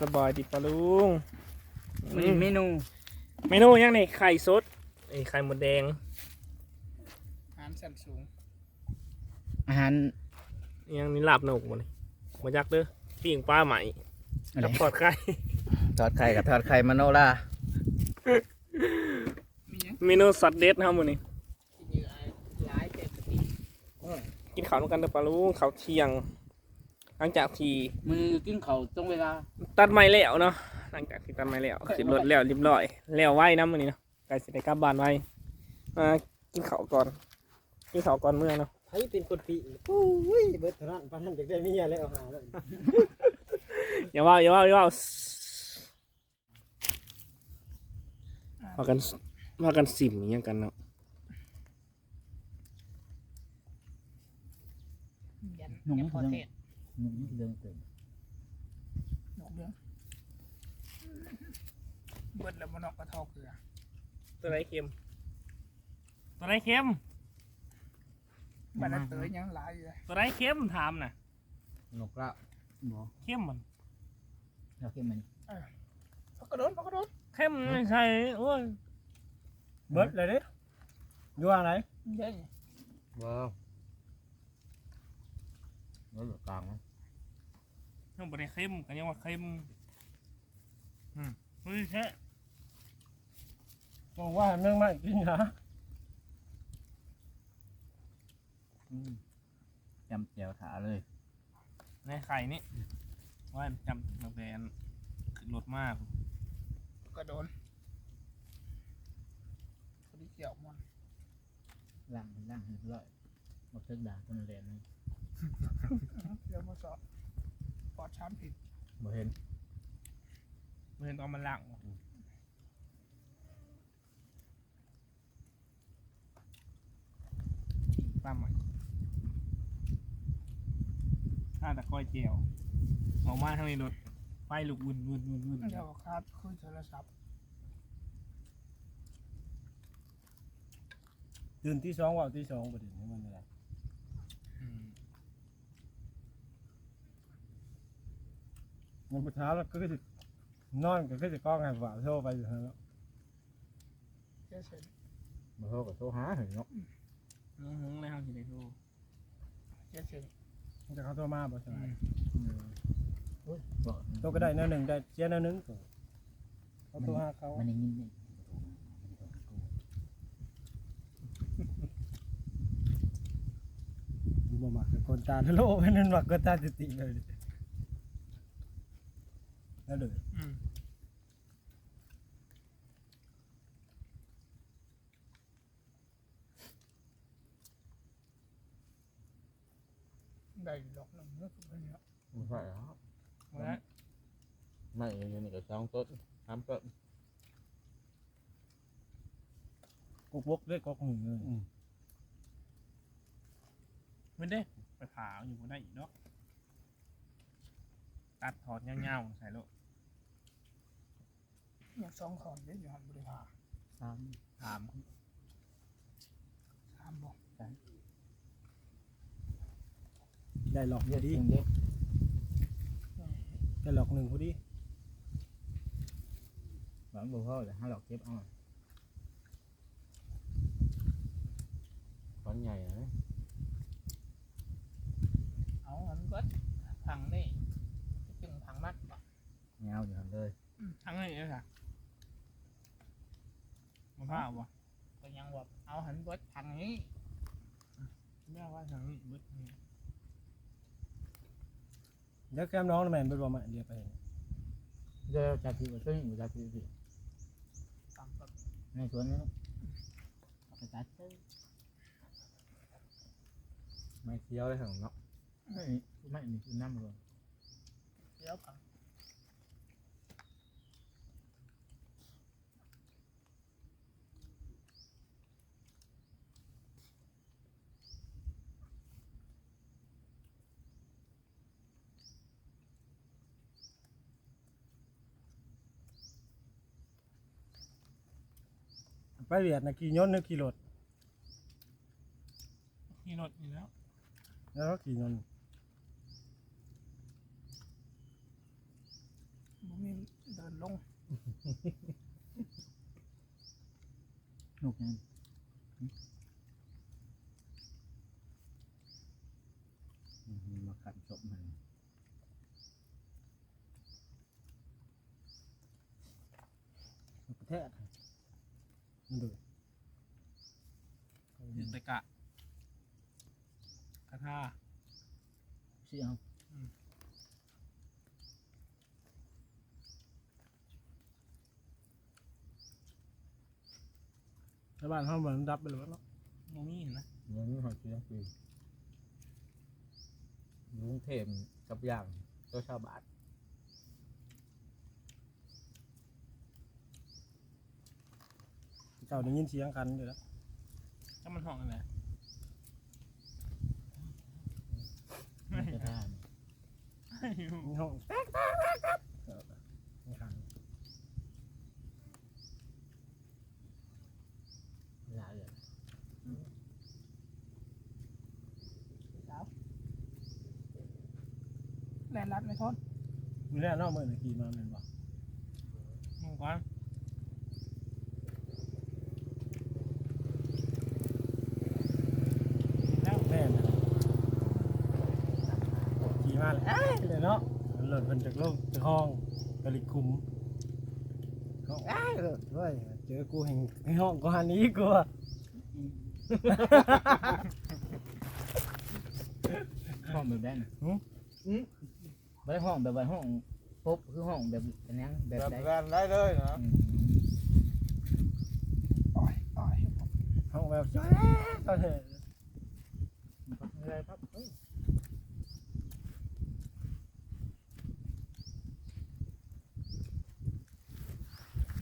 สบายดีปะลุงมีเมนู เมนูยังนี่ไข่สดไอ้ไข่หมดแดง อาหารชั้นสูง อาหารยังนี่ลาบหนกมันมาจักเด้อปิ้งปลาใหม่อะไรกับทอดไข่ทอดไข่กับทอดไข่มโนรามีหยังเมนูสัตว์เด็ดนะครับวันนี้กินเยอะหลายแต่ปกติกินข้าวด้วยกันเด้อปะลุงข้าวเที่ยง หลังจากที่มือกินข้าวตรงเวลาตัดไม้แล้วเนาะหลังจากที่ตัดไม้แล้วขึ้นรถแล้วเรียบร้อยแล้วไว้นะมื้อนี้เนาะใกล้สิได้กลับบ้านไว้มากินข้าวก่อนกินข้าวก่อนเมื่อเนาะไผเป็นคนปีโอ้ยเบิดเท่านั้นปานนั้นอยากได้เมียแล้วเอาหาแล้วอย่าว่าอย่าว่าอย่าว่าพากันพากันสิมอหย่างกันเนาะยันหนุ่ม ยันพอเรื่องเทศ หนุ่มเรื่องเต็มนกเรื่องเบิดแล้วมันออกกระทอกเกลือตัวไหนเค็ม ตัวไหนเค็มบ้านนั้นเตยยังหลายอยู่เลยตัวไหนเค็มถามน่ะนกละบ่เค็มมันแล้วเข้มมันพักกระโดดพักกระโดดเค็มไม่ใช่โอ้ยเบิดเลยเด้อยู่ว่าไหนเยอะอยู่ว้าว แล้วเหลือกลางมั้ยยังบ่ได้เค็มกันยังว่าเค็มอืมเฮ้ยแค่บอกว่าเนื่องมากินนะจำแจวถาเลยในไข่นี่ว่าจำมาแบนขึ้นรถมากกระโดดพอดีเกี่ยวมันล่างล่างให้ร้อยมาเทิกด่าคนเรียนนี่ เดี๋ยวมาสอบปลอดช้ำผิดบ่เห็นเมื่อตอนมันหลังตามใหม่ถ้าแต่ก้อยเจียวออกมาทางนี้รถไฟลุกวุ่นวุ่นวุ่นวุ่นเดี๋ยวคาดคุยโทรศัพท์ตื่นที่สองว่าที่สองประเด็นนี้มันอะไร อืม มันไปเช้าแล้วก็คือนอนก็คือจะก้องให้ฝ่าโทรไปอยู่แล้วเจ๊เสร็จบ่โทรกับโทรหาเห็นเนาะน้องหงเลยครับที่ได้ดูเจ๊เสร็จมันจะเข้าโทรมาบ่ใช่ไหมโอ้ยบ่โทรก็ได้แนวหนึ่งได้เสียแนวหนึ่งเขาโทรหาเขามันได้ยินนี่บ่มักกับคนตาทะโลไปนั่นมักคนตาติติเลย แล้วเด้ออืมได้ดอกหนึ่งนึกไปเนี่ยบ่ใช่หรอกมาแล้วไม่อยู่นี่ก็สองต้นสามต้นกุกบกด้วยกอกหนึ่งเลยไม่ได้ไปผ่าอยู่บ่ได้อีกเนาะตัดถอดเงาๆใส่โลก อย่างสองคนเดี๋ยวอยู่หันบริหารสามถามสามบอกได้หลอกเยพอะอดีจริงเด้ได้หลอกหนึ่งพอดีหวังบ่พอเดี๋ยวหาหลอกเก็บเอาก้อนใหญ่นะเอาอันก็พังนี่จึงพังมัดบอกเงาอยู่หันเลยทั้งนี้เลยค่ะ มาผ่าบ่ก็ยังว่าเอาหันเบิดพังนี้แม่ว่าทางนี้เบิดนี่เดี๋ยวแก้มน้องนะแม่นเบิดบ่มาเดี๋ยวไปเดี๋ยวจับที่ตัวนี้จับที่ที่ตามกับในสวนนี่เอาไปตัดเด้อไม่เคี้ยวเลยเหรอเนาะไม่ไม่มีคือน้ำเลยเดี๋ยวพัง ไปเวียดนะขี่ยนต์นึกขี่รถขี่รถอยู่แล้วแล้วก็ขี่ยนต์บเดินลงลูกยังอืมมาขันศพมันประเทศ มันดูยึดตะกะกระทาเสียงชาวบ้านเขาเหมือนดับไปเลยเนาะโมมี่เห็นไหมเมืองนี้หอยเสียงคือลุงเทมกับอย่างตัวชาวบ้าน เจ้าได้ยินเสียงกันอยู่แล้วถ้ามันห้องอะไรไม่ใช่ท่านมีห้องแต๊กแต๊กแต๊กแต๊กเออมีขังหลายเลยแลนรัดไม่ทนมีแน่นอกมือหนึ่งขี่มาเป็นบ่มึงก่อน แล้วแน่นะขี่ มาเลยเอ้ยเลยเนาะหล่นเป็นจากโลกจากห้องกะลิคุมห้องเอ้ยหล่นเว้ยเจอกูแห่งในห้องกูหันนี้กูอะห้องแบบนั้นไม่ได้ห้องแบบว่าห้องปุ๊บคือห้องแบบอันนั้นแบบแบบใดนั้นได้เลยนะอืมอ่อยอ่อยห้องแบบจ้าก็เถอะอะไรครับเฮ้ย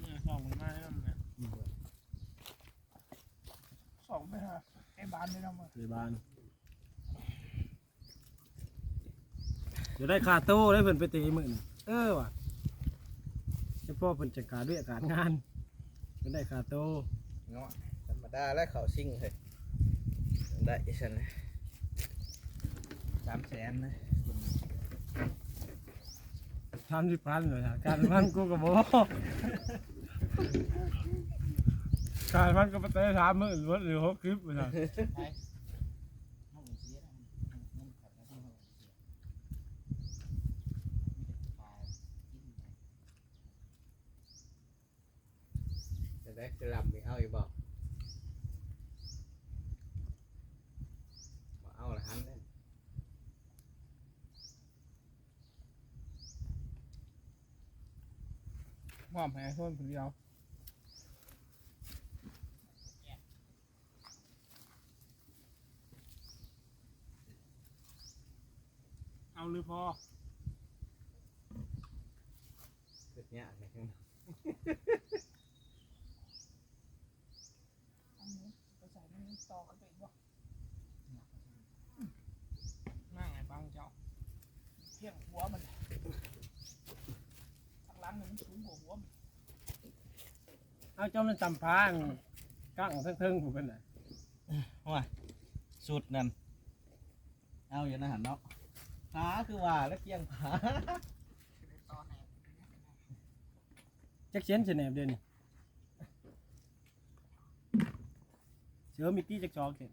เนี่ยห้องมันมาแล้วนะ สองไปหาไอ้บานไม่ต้องมาในบ้านเดี๋ยวได้คาโต้ได้เพิ่นไปตีหมื่นเออว่ะเฉพาะเพิ่นจัดการด้วยอาการงานเพิ่นได้คาโต้เนาะธรรมดาแล้วเขาซิ่งเลยได้ฉันนะสามแสนนะทำสิบพันเลยค่ะการมันกูก็บอก การมันก็ไปเตะสามหมื่นหรือหกคลิปเลยค่ะห้องเสียนะมันขัดแล้วที่ห้องเสียมีแต่ปลากินไปจะได้คือลำมีเอาอีกบอกบ่เอาละหันเลยมอบให้ไอ้ต้นคนเดียว เอาหรือพอเกิดเนี่ยอะไรขึ้นอันนี้ไปใส่มันต่อกันไปอีกบ่นั่งไอ้บังเจ้าเพียงหัวมันทางหล้างมันสูงกว่าหัวมันเอาเจ้ามันจำพานกั้งเทิงๆผมเป็นไหนสุดนั่นเอาอยู่นะหันเนาะ ผาคือว่าแล้วเกียงผาจักเชนเฉนแหนบเดียวนี่เสือมีตี้จักจอกเห็น